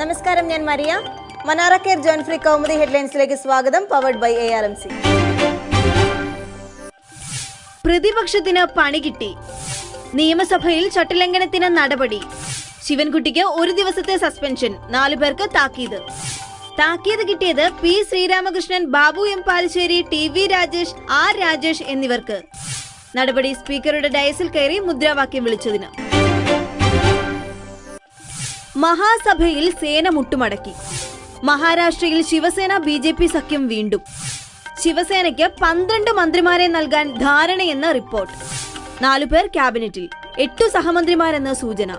നമസ്കാരം ഞാൻ Maria. Manara care ജോൺ ഫ്രീ കൗമുദി ഹെഡ്ലൈൻസിലേക്ക് സ്വാഗതം powered by A R M C പ്രതിപക്ഷത്തിന് പണി കിട്ടി. നിയമസഭയിൽ ചട്ടലംഘനത്തിന് നടപടി. ശിവൻകുട്ടിക്ക് ഒരു ദിവസത്തെ സസ്പെൻഷൻ നാലു പേർക്ക് താക്കീത്. താക്കീത് കിട്ടിയത് P Sreeramakrishnan Babu M Palassery T V Rajesh R Rajesh എന്നിവർക്ക്. നടപടി സ്പീക്കറുടെ ഡയസിൽ കയറി മുദ്രാവാക്യം വിളിച്ചതിന്. മഹാസഭയിൽ സേന മുട്ടുമടക്കി മഹാരാഷ്ട്രയിൽ ശിവസേന ബി ജെ പി സഖ്യം വീണ്ടും. ശിവസേനയ്ക്ക് പന്ത്രണ്ട് മന്ത്രിമാരെ നൽകാൻ ധാരണയെന്ന റിപ്പോർട്ട്. നാലുപേർ ക്യാബിനറ്റിൽ എട്ടു സഹമന്ത്രിമാരെന്ന് സൂചന.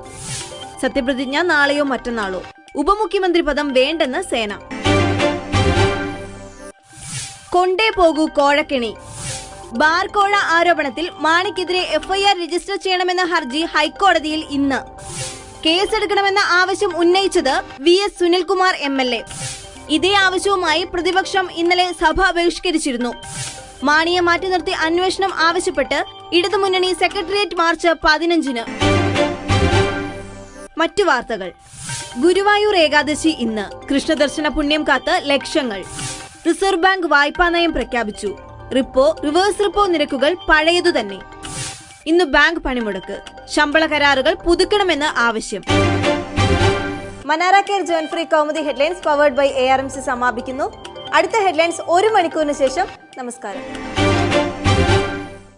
സത്യപ്രതിജ്ഞ നാളെയോ മറ്റന്നാളോ. ഉപമുഖ്യമന്ത്രി പദം വേണ്ടെന്ന് സേന. കൊണ്ടേ പോകൂ കോഴക്കിണി. ബാർകോഴ ആരോപണത്തിൽ മാണിക്കെതിരെ എഫ്ഐആർ രജിസ്റ്റർ ചെയ്യണമെന്ന ഹർജി ഹൈക്കോടതിയിൽ ഇന്ന്. കേസെടുക്കണമെന്ന ആവശ്യം ഉന്നയിച്ചത് V S Sunilkumar M L A. ഇതേ ആവശ്യവുമായി പ്രതിപക്ഷം ഇന്നലെ സഭ ബഹിഷ്കരിച്ചിരുന്നു. മാണിയെ മാറ്റി നിർത്തി അന്വേഷണം ആവശ്യപ്പെട്ട് ഇടതുമുന്നണി സെക്രട്ടേറിയറ്റ് മാർച്ച് പതിനഞ്ചിന്. മറ്റു വാർത്തകൾ. ഗുരുവായൂർ ഏകാദശി ഇന്ന്. കൃഷ്ണദർശന പുണ്യം കാത്ത് ലക്ഷങ്ങൾ. റിസർവ് ബാങ്ക് വായ്പാ നയം പ്രഖ്യാപിച്ചു. റിപ്പോ റിവേഴ്സ് റിപ്പോ നിരക്കുകൾ പഴയതു തന്നെ ഇന്ന് ബാങ്ക് പണിമുടക്ക്. ശമ്പള കരാറുകൾ പുതുക്കണമെന്ന് ആവശ്യം. Manara care free Kaumudi headlines powered by A R M C സമാപിക്കുന്നു. അടുത്ത ഹെഡ്ലൈൻസ് ഒരു മണിക്കൂറിന് ശേഷം. നമസ്കാരം.